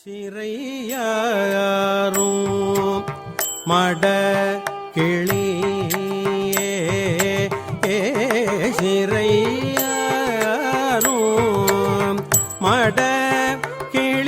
சிறையாரும் மட கிளியே சிறையாரும் மட கிளி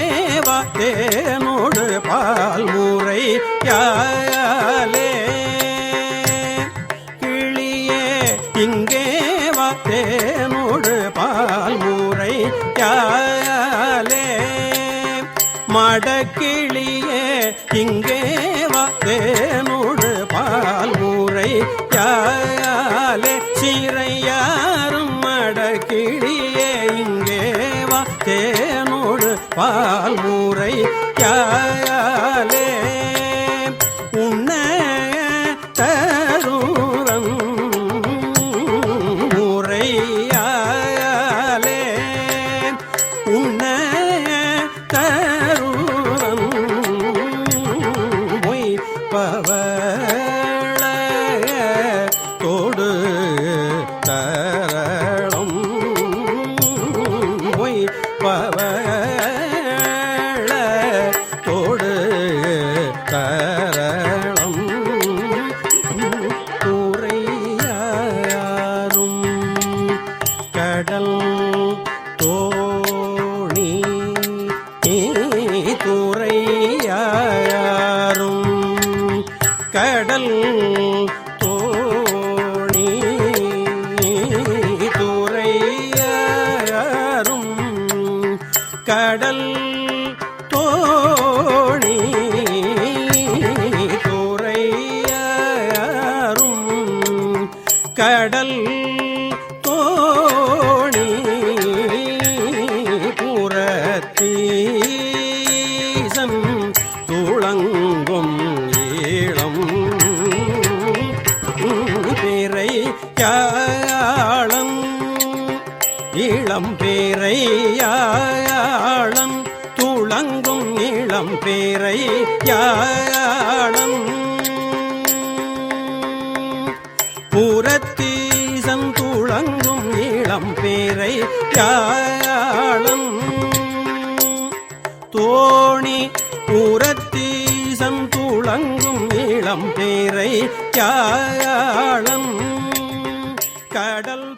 தேனோடு பால் முறையாலே யாலே கிளியே இங்கே வா தேனோடு பால் முறையாலே யாலே மடக்கிளியே இங்கே வா தேனோடு பால் முறையாலே சிறையாரும் மடக்கிளியே இங்கே வா தேனோடு பால்முறை முறையாலே உன்ன தருரம் முறையாலே உன்ன தோடு தரளம் துறையாரும் கடல் தோணி துறையாரும் கடல் கடல் தோணி துறையரும் கடல் தோணி புறத்தீசன் துளங்கும் ஈழம் பிறை யாழம் இளம் பேரையாளம் துளங்கும் பேரை யாழம் புறத்தீசம் துளங்கும் இளம் பேரை யாழம் தோணி புறத்தீசம் துளங்கும் இளம் பேரை யாழம் கடல்